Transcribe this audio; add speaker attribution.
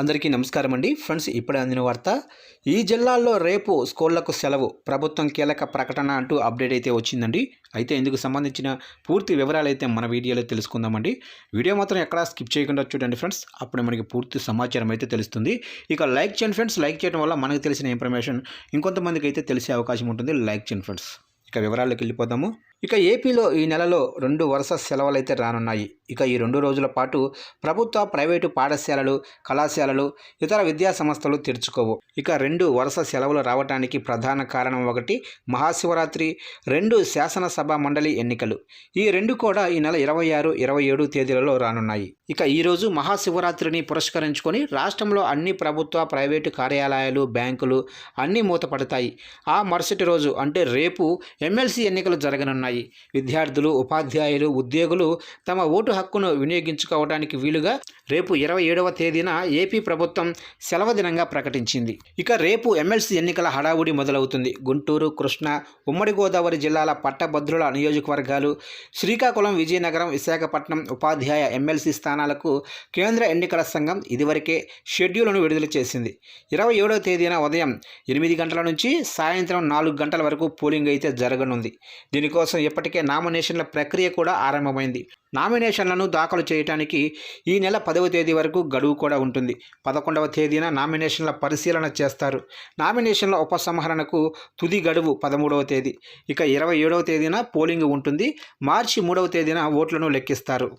Speaker 1: అందరికీ నమస్కారం అండి ఫ్రెండ్స్ ఇప్పుడే అందిన వార్త ఈ జిల్లాల్లో రేపు స్కూళ్ళకు సెలవు ప్రభుత్వం కీలక ప్రకటన అంటూ అప్డేట్ అయితే వచ్చిందండి. అయితే ఇందుకు సంబంధించిన పూర్తి వివరాలు అయితే మన వీడియోలో తెలుసుకుందామండి. వీడియో మాత్రం ఎక్కడా స్కిప్ చేయకుండా చూడండి ఫ్రెండ్స్. అప్పుడు మనకి పూర్తి సమాచారం అయితే తెలుస్తుంది. ఇక లైక్ చేయండి ఫ్రెండ్స్. లైక్ చేయడం వల్ల మనకు తెలిసిన ఇన్ఫర్మేషన్ ఇంకొంతమందికి అయితే తెలిసే అవకాశం ఉంటుంది. లైక్ చేయండి ఫ్రెండ్స్. ఇక వివరాల్లోకి వెళ్ళిపోదాము. ఇక ఏపీలో ఈ నెలలో రెండు వరుస సెలవులైతే రానున్నాయి. ఇక ఈ రెండు రోజుల పాటు ప్రభుత్వ ప్రైవేటు పాఠశాలలు కళాశాలలు ఇతర విద్యా సంస్థలు తెరుచుకోవు. ఇక రెండు వరుస సెలవులు రావడానికి ప్రధాన కారణం ఒకటి మహాశివరాత్రి రెండు శాసనసభ మండలి ఎన్నికలు. ఈ రెండు కూడా ఈ నెల ఇరవై ఆరు ఇరవై ఏడు తేదీలలో రానున్నాయి. ఇక ఈరోజు మహాశివరాత్రిని పురస్కరించుకొని రాష్ట్రంలో అన్ని ప్రభుత్వ ప్రైవేటు కార్యాలయాలు బ్యాంకులు అన్నీ మూతపడతాయి. ఆ మరుసటి రోజు అంటే రేపు ఎమ్మెల్సీ ఎన్నికలు జరగనున్నాయి. విద్యార్థులు ఉపాధ్యాయులు ఉద్యోగులు తమ ఓటు హక్కును వినియోగించుకోవడానికి వీలుగా రేపు ఇరవై ఏడవ తేదీన ఏపీ ప్రభుత్వం సెలవు దినంగా ప్రకటించింది. ఇక రేపు ఎమ్మెల్సీ ఎన్నికల హడావుడి మొదలవుతుంది. గుంటూరు కృష్ణా ఉమ్మడి గోదావరి జిల్లాల పట్టభద్రుల నియోజకవర్గాలు శ్రీకాకుళం విజయనగరం విశాఖపట్నం ఉపాధ్యాయ ఎమ్మెల్సీ స్థానాలకు కేంద్ర ఎన్నికల సంఘం ఇదివరకే షెడ్యూల్ను విడుదల చేసింది. ఇరవై ఏడవ తేదీన ఉదయం ఎనిమిది గంటల నుంచి సాయంత్రం నాలుగు గంటల వరకు పోలింగ్ అయితే జరగనుంది. దీనికోసం ఇప్పటికే నామినేషన్ల ప్రక్రియ కూడా ఆరంభమైంది. నామినేషన్లను దాఖలు చేయడానికి ఈ నెల పదవ తేదీ వరకు గడువు కూడా ఉంటుంది. పదకొండవ తేదీన నామినేషన్ల పరిశీలన చేస్తారు. నామినేషన్ల ఉపసంహరణకు తుది గడువు పదమూడవ తేదీ. ఇక ఇరవై ఏడవ తేదీన పోలింగ్ ఉంటుంది. మార్చి మూడవ తేదీన ఓట్లను లెక్కిస్తారు.